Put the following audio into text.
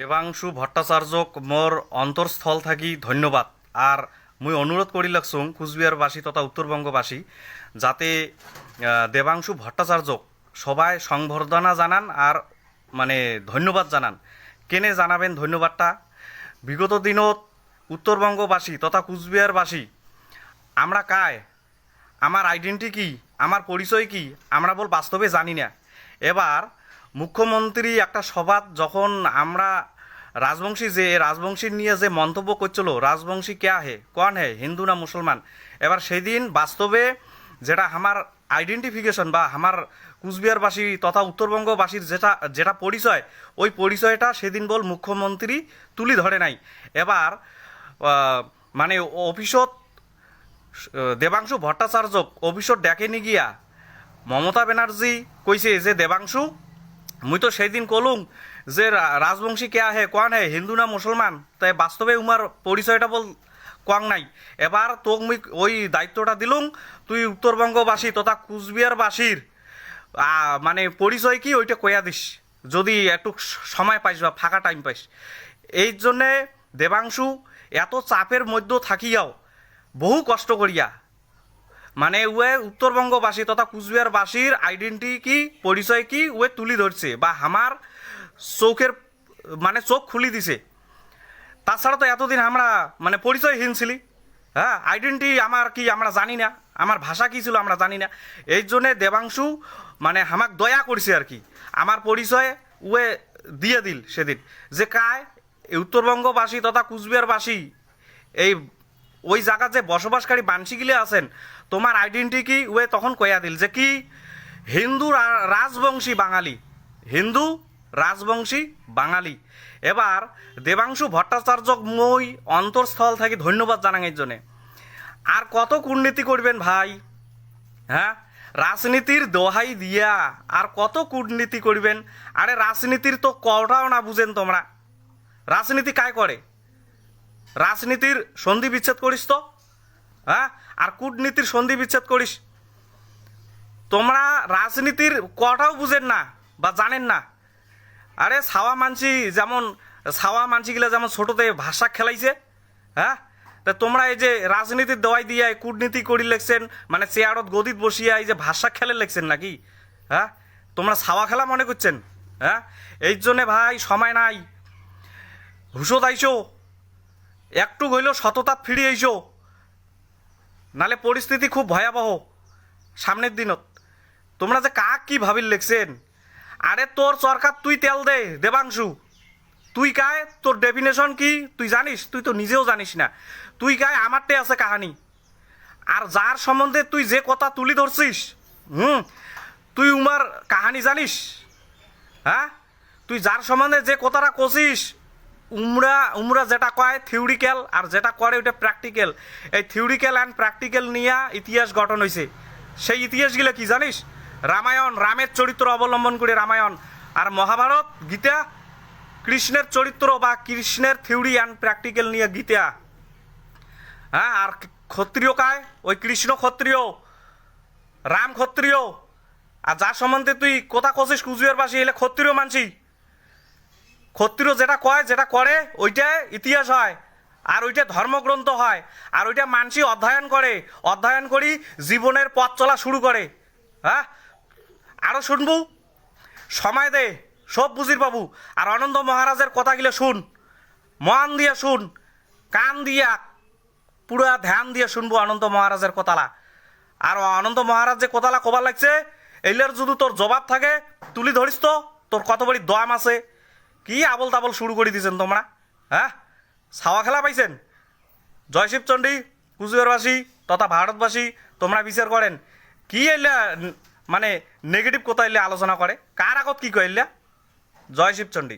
দেবাংশু ভট্টাচার্যক মোর অন্তরস্থল থাকি ধন্যবাদ। আর মুই অনুরোধ করি লাগছুং কুচবিহারবাসী তথা উত্তরবঙ্গবাসী যাতে দেবাংশু ভট্টাচার্যক সবাই সংবর্ধনা জানান আর মানে ধন্যবাদ জানান। কেনে জানাবেন ধন্যবাদটা? বিগত দিনত উত্তরবঙ্গবাসী তথা কুচবিহারবাসী আমরা কায় আমার আইডেন্টি কি? আমার পরিচয় কি? আমরা বল বাস্তবে জানি না। এবার মুখ্যমন্ত্রী একটা সভাত যখন আমরা রাজবংশী যে, রাজবংশী নিয়ে যে মন্তব্য করছিল, রাজবংশী ক্যা হে কন হে, হিন্দু না মুসলমান? এবার সেদিন বাস্তবে যেটা আমার আইডেন্টিফিকেশন বা আমার কুচবিহারবাসী তথা উত্তরবঙ্গবাসীর যেটা যেটা পরিচয়, ওই পরিচয়টা সেদিন বল মুখ্যমন্ত্রী তুলি ধরে নাই। এবার মানে অফিসত দেবাংশু ভট্টাচার্য অফিসত ডেকেনি গিয়া মমতা ব্যানার্জি কইছে যে, দেবাংশু মুই তো সেই দিন কলুম যে রাজবংশী কে আহে কোয়ান হে হিন্দু না মুসলমান তাই বাস্তবে উমার পরিচয়টা বল কোয়াং নাই। এবার তোক মুই ওই দায়িত্বটা দিলুম তুই উত্তরবঙ্গবাসী তথা কুচবিহারবাসীর মানে পরিচয় কি ওইটা কয়া দিস, যদি একটু সময় পাইস বা ফাঁকা টাইম পাইস এই জন্যে দেবাংশু, এত চাপের মধ্যে থাকিয়াও বহু কষ্ট করিয়া মানে উয়ে উত্তরবঙ্গবাসী তথা কুচবিহারবাসীর আইডেন্টি কি, পরিচয় কি, উয়ে তুলি ধরছে বা আমার চোখের মানে চোখ খুলি দিছে। তাছাড়া তো এতদিন আমরা মানে পরিচয়হীন ছিলি। হ্যাঁ আইডেন্টি আমার কি আমরা জানি না, আমার ভাষা কি ছিল আমরা জানি না। এই জন্যে দেবাংশু মানে আমাক দয়া করছে আর কি। আমার পরিচয় উয়ে দিয়ে দিল সেদিন। যে কায় উত্তরবঙ্গবাসী তথা কুচবিহারবাসী এই ওই জায়গা যে বসবাসকারী বানশিগিলে আছেন, তোমার আইডেন্টি কি? ওয়ে তখন কয়া দিল যে কি? হিন্দু রাজবংশী বাঙালি। হিন্দু, রাজবংশী বাঙালি। এবার দেবাংশু ভট্টাচার্য মই অন্তরস্থল থাকি ধন্যবাদ জানাঙের জন্যে। আর কত কূটনীতি করবেন ভাই? হ্যাঁ? রাজনীতির দোহাই দিয়া আর কত কূটনীতি করবেন? আরে রাজনীতির তো কটাও না বুঝেন তোমরা। রাজনীতি কায় করে? রাজনীতির সন্ধি বিচ্ছেদ করিস তো? হ্যাঁ? আর কূটনীতির সন্ধি বিচ্ছেদ করিস। তোমরা রাজনীতির কটাও বুঝেন না বা জানেন না। আরে সাওয়া মানসি যেমন ছাওয়া মানসিগুলো যেমন ছোটোতে ভাষা খেলাইছে হ্যাঁ? তা তোমরা এই যে রাজনীতির দেওয়াই দিয়ে কূটনীতি করি লেখছেন মানে চেয়ারত গদিত বসিয়া এই যে ভাষা খেলে লেখছেন নাকি? হ্যাঁ? তোমরা সাওয়া খেলা মনে করছেন হ্যাঁ? এই জন্যে ভাই সময় নাই। হুশো আইসো একটু হইলেও সততা ফিরে আইসো। নালে পরিস্থিতি খুব ভয়াবহ। সামনের দিনত। তোমরা যে কাক কি ভাবিল লেখছেন আরে তোর সরকার তুই তেল দে, দেবাংশু। তুই কায়, তোর ডেফিনেশন কি? তুই জানিস? তুই তো নিজেও জানিস না। তুই কায় আমারটে আছে কাহানি। আর যার সম্বন্ধে তুই যে কথা তুলি ধরছিস, হুম? তুই উমার কাহানি জানিস? হ্যাঁ? তুই যার সম্বন্ধে যে কথাটা কছিস উমরা উমরা যেটা কয় থিওরিক্যাল আর যেটা করে ওটা প্র্যাকটিক্যাল এই থিওরিক্যাল অ্যান্ড প্র্যাকটিক্যাল নিয়ে ইতিহাস গঠন হয়েছে সেই ইতিহাসগুলো কি জানিস? রামায়ণ, রামের চরিত্র অবলম্বন করে রামায়ণ। আর মহাভারত, গীতা, কৃষ্ণের চরিত্র বা কৃষ্ণের থিওরি অ্যান্ড প্র্যাকটিক্যাল নিয়ে গীতা। হ্যাঁ আর ক্ষত্রিয় কায়? ওই কৃষ্ণ ক্ষত্রিয়, রাম ক্ষত্রিয়। আর যার সম্বন্ধে তুই কথা কছিস কুজুয়ের বাসী এলে ক্ষত্রিয় মানসি ক্ষত্রিয় যেটা কয়, যেটা করে, ওইটা ইতিহাস হয়। আর ওইটা ধর্মগ্রন্থ হয়। আর ওইটা মানসি অধ্যয়ন করে। অধ্যয়ন করি জীবনের পথ চলা শুরু করে। হ্যাঁ? আরও শুনবু? সময় দে, সব বুঝির বাবু। আর আনন্দ মহারাজের কথাগুলো শুন। মন দিয়ে শুন। কান দিয়া পুরা ধ্যান দিয়ে শুনব আনন্দ মহারাজের কথালা আর আনন্দ মহারাজ যে কথালা কবার লাগছে এইলার যদি তোর জবাব থাকে, তুলি ধরিস তো। তোর কত বড়ি দম আছে। কি আবল তাবল শুরু করে দিয়েছেন তোমরা? হ্যাঁ? ছাওয়া খেলা পাইছেন? জয়শিব চণ্ডী কুচবিহারবাসী তথা ভারতবাসী, তোমরা বিচার করেন। কি এলা মানে নেগেটিভ কোথায় আলোচনা করে? কার আগত কি কইলা? জয় শিবচণ্ডী